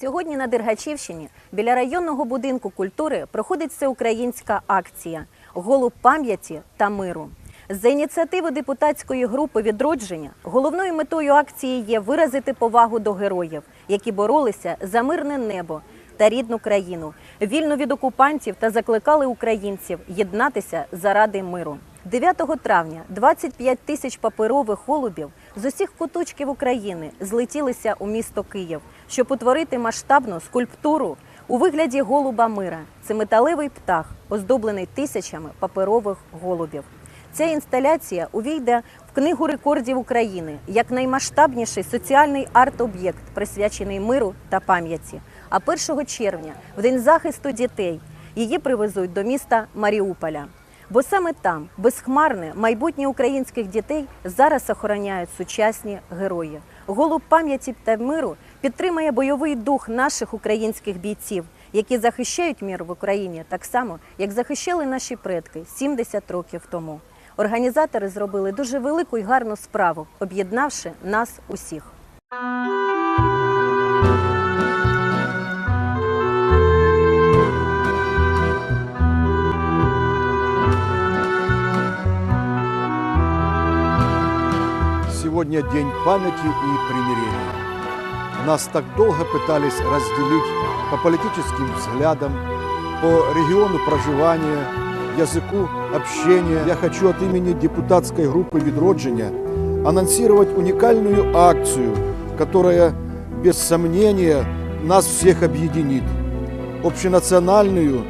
Сьогодні на Дергачівщині біля районного будинку культури проходить всеукраїнська акція Голуб пам'яті та миру. За ініціативи депутатської групи відродження головною метою акції є виразити повагу до героїв, які боролися за мирне небо та рідну країну, вільну від окупантів та закликали українців єднатися заради миру. 9 травня 25 тисяч паперових голубів з усіх куточків України злетілися у місто Київ, щоб утворити масштабну скульптуру у вигляді голуба мира. Це металевий птах, оздоблений тисячами паперових голубів. Ця інсталяція увійде в книгу рекордів України як наймасштабніший соціальний арт-об'єкт, присвячений миру та пам'яті. А 1 червня, в день захисту дітей, її привезуть до міста Маріуполя. Бо саме там безхмарне майбутнє українських дітей зараз охороняють сучасні герої. Голуб пам'яті та миру підтримує бойовий дух наших українських бійців, які захищають мир в Україні так само, як захищали наші предки 70 років тому. Організатори зробили дуже велику і гарну справу, об'єднавши нас усіх. Сегодня день памяти и примирения. Нас так долго пытались разделить по политическим взглядам, по региону проживания, языку общения. Я хочу от имени депутатской группы «Відродження» анонсировать уникальную акцию, которая, без сомнения, нас всех объединит. Общенациональную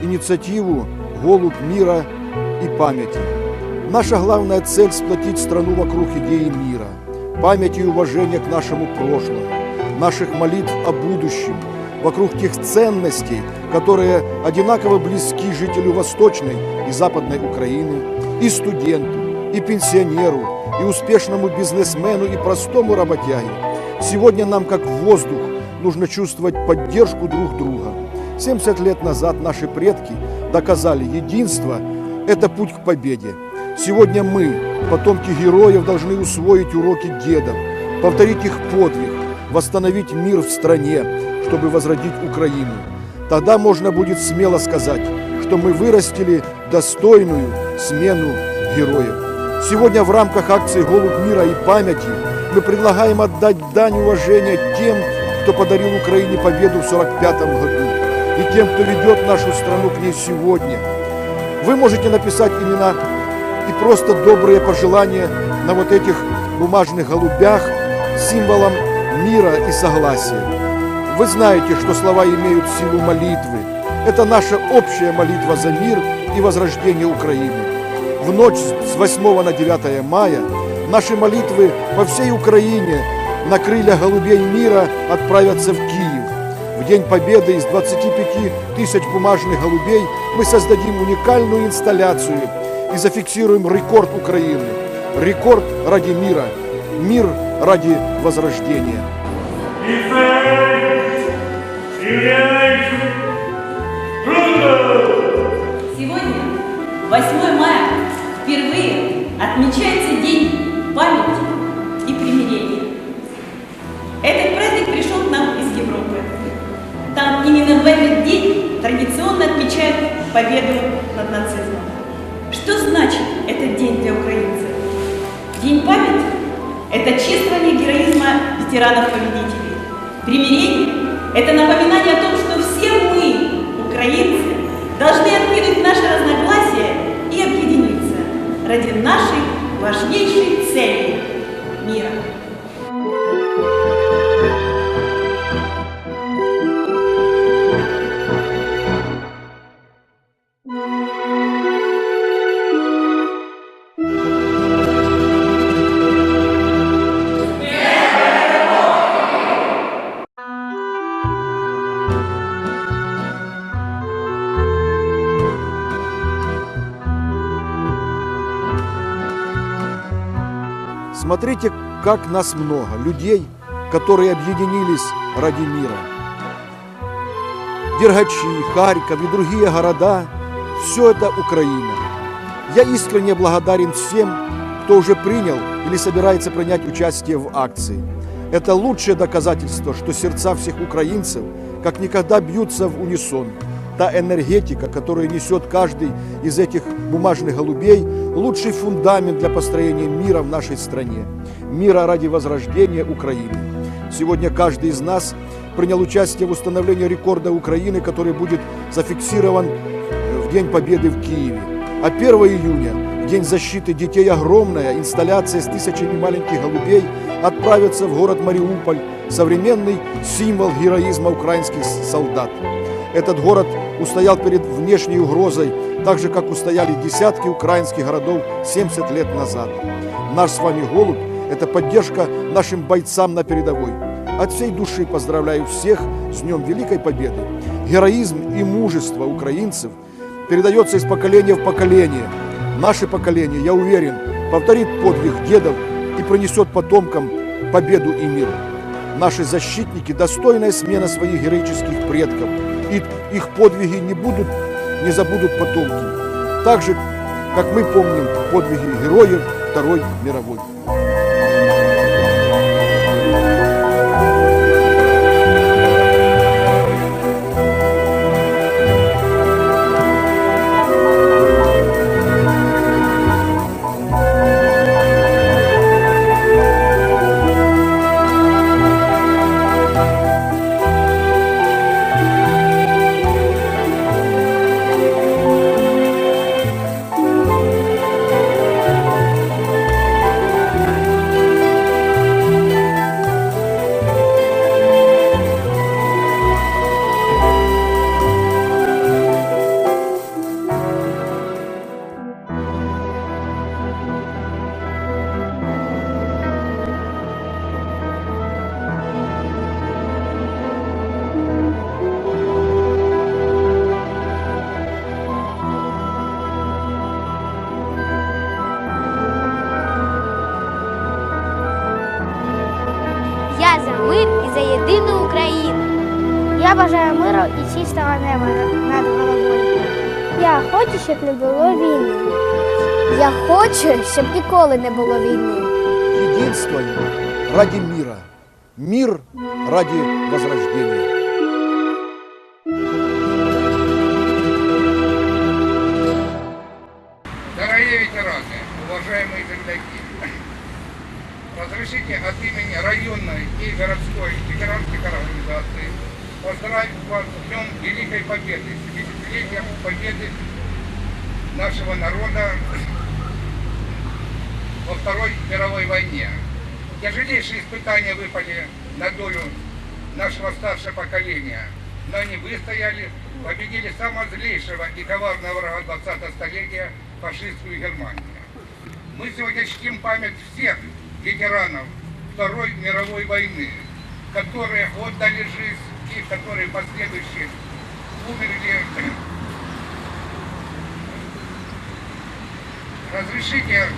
инициативу «Голубь мира и памяти». Наша главная цель – сплотить страну вокруг идеи мира, памяти и уважения к нашему прошлому, наших молитв о будущем, вокруг тех ценностей, которые одинаково близки жителю Восточной и Западной Украины, и студенту, и пенсионеру, и успешному бизнесмену, и простому работяге. Сегодня нам, как воздух, нужно чувствовать поддержку друг друга. 70 лет назад наши предки доказали, единство – это путь к победе. Сегодня мы, потомки героев, должны усвоить уроки дедов, повторить их подвиг, восстановить мир в стране, чтобы возродить Украину. Тогда можно будет смело сказать, что мы вырастили достойную смену героев. Сегодня в рамках акции «Голубь мира и памяти» мы предлагаем отдать дань уважения тем, кто подарил Украине победу в 1945 году, и тем, кто ведет нашу страну к ней сегодня. Вы можете написать имена и просто добрые пожелания на вот этих бумажных голубях символом мира и согласия. Вы знаете, что слова имеют силу молитвы. Это наша общая молитва за мир и возрождение Украины. В ночь с 8 на 9 мая наши молитвы по всей Украине на крыльях голубей мира отправятся в Киев. В День Победы из 25 тысяч бумажных голубей мы создадим уникальную инсталляцию и зафиксируем рекорд Украины. Рекорд ради мира. Мир ради возрождения. Сегодня, 8 мая, впервые отмечается День памяти и примирения. Этот праздник пришел к нам из Европы. Там именно в этот день традиционно отмечают победу над нацизмом. Что значит этот день для украинцев? День памяти – это чествование героизма ветеранов-победителей. Примирение – это напоминание о том, что все мы, украинцы, должны откинуть наши разногласия и объединиться ради нашей важнейшей цели – мира. Смотрите, как нас много, людей, которые объединились ради мира. Дергачи, Харьков и другие города – все это Украина. Я искренне благодарен всем, кто уже принял или собирается принять участие в акции. Это лучшее доказательство, что сердца всех украинцев как никогда бьются в унисон. Та энергетика, которую несет каждый из этих бумажных голубей, лучший фундамент для построения мира в нашей стране. Мира ради возрождения Украины. Сегодня каждый из нас принял участие в установлении рекорда Украины, который будет зафиксирован э, в День Победы в Киеве. А 1 июня, День защиты детей, огромная инсталляция с тысячами маленьких голубей отправится в город Мариуполь, современный символ героизма украинских солдат. Этот город устоял перед внешней угрозой, так же, как устояли десятки украинских городов 70 лет назад. Наш с вами голубь – это поддержка нашим бойцам на передовой. От всей души поздравляю всех с Днем Великой Победы. Героизм и мужество украинцев передается из поколения в поколение. Наше поколение, я уверен, повторит подвиг дедов и принесет потомкам победу и мир. Наши защитники – достойная смена своих героических предков. И их подвиги не будут, не забудут потомки. Так же, как мы помним подвиги героев Второй мировой. Я бажаю миру і чистого неба над головою. Я хочу, щоб не було війни. Я хочу, щоб ніколи не було війни. Единствуем ради мира. Мир ради возрождения. Дорогие ветераны, уважаемые земляки, разрешите от имени районной и городской ветеранских организаций поздравить вас с Днем Великой Победы, 70-летием победы нашего народа во Второй мировой войне. Тяжелейшие испытания выпали на долю нашего старшего поколения, но они выстояли, победили самого злейшего и коварного врага 20-го столетия фашистскую Германию. Мы сегодня чтим память всех ветеранов Второй мировой войны, которые отдали жизнь и которые последующие умерли. Разрешите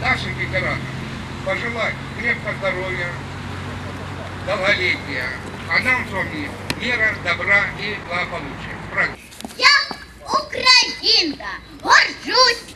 нашим ветеранам пожелать крепкого здоровья, долголетия, а нам с вами мира, добра и благополучия. С праздником! Я українка, горжусь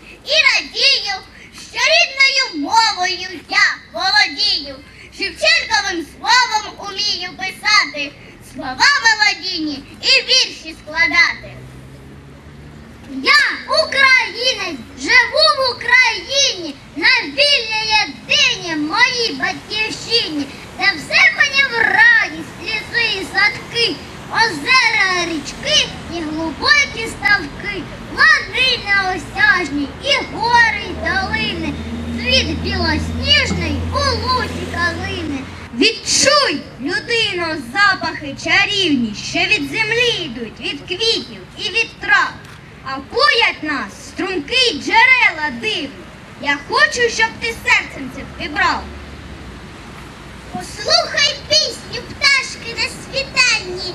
ставки, лани неосяжні, і гори, й долини, світ білосніжний у лусі калини. Відчуй, людино, запахи чарівні, що від землі йдуть, від квітів і від трав. А поять нас струмки й джерела дивні. Я хочу, щоб ти серцем це вибрав. Послухай пісню пташки на світанні,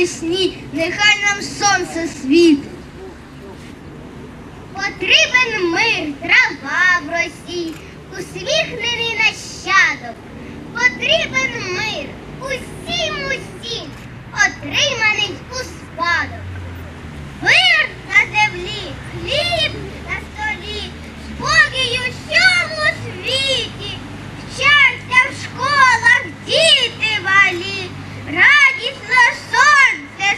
навесні, нехай нам сонце світить. Потрібен мир, трава в росі, усміхнений нащадок. Потрібен мир усім усім, отриманий у спадок. Мир на землі, хліб на столі, спокій у всьому світі, щастя в школах, діти малі, радісно сонце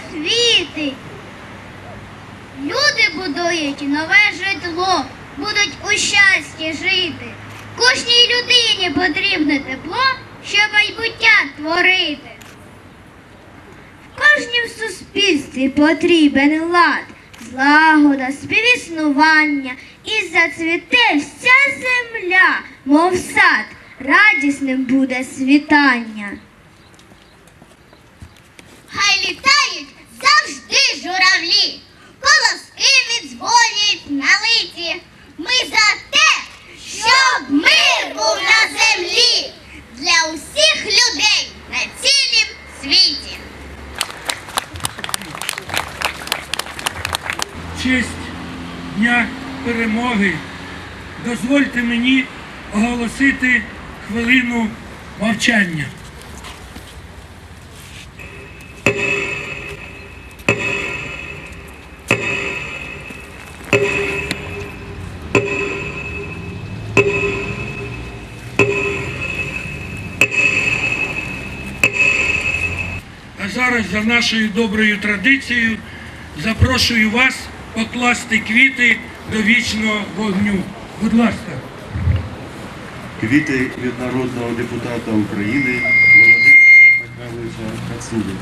світить. Люди будують нове житло, будуть у щасті жити. Кожній людині потрібне тепло, щоб майбуття творити. В кожнім суспільстві потрібен лад, злагода, співіснування, і зацвіте вся земля, мов сад, радісним буде світання. Хай літають завжди журавлі, колоски відзвонюють на литі. Ми за те, щоб мир був на землі для усіх людей на цілім світі. Честь Дня перемоги дозвольте мені оголосити хвилину мовчання. За нашою доброю традицією запрошую вас покласти квіти до вічного вогню. Будь ласка. Квіти від народного депутата України Володимира Михайловича Кацули.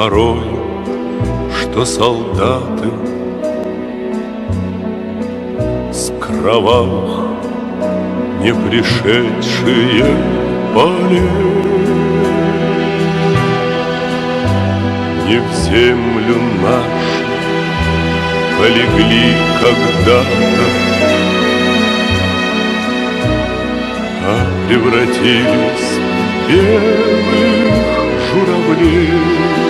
Порой, что солдаты с кровавых не пришедшие полей не в землю нашу полегли когда-то, а превратились в белых журавлей.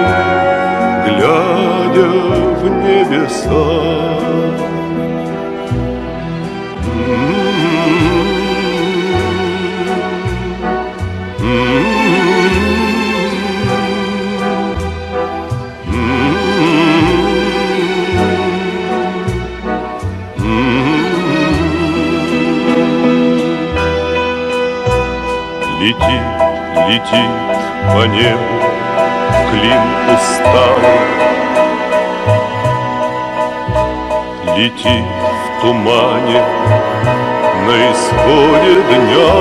глядя в небеса. Летит, летит по небу клин усталый, Летит в тумане на исходе дня.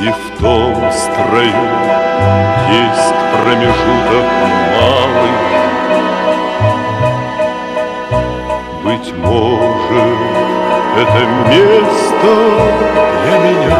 И в том строю есть промежуток малый, Быть может, это место для меня.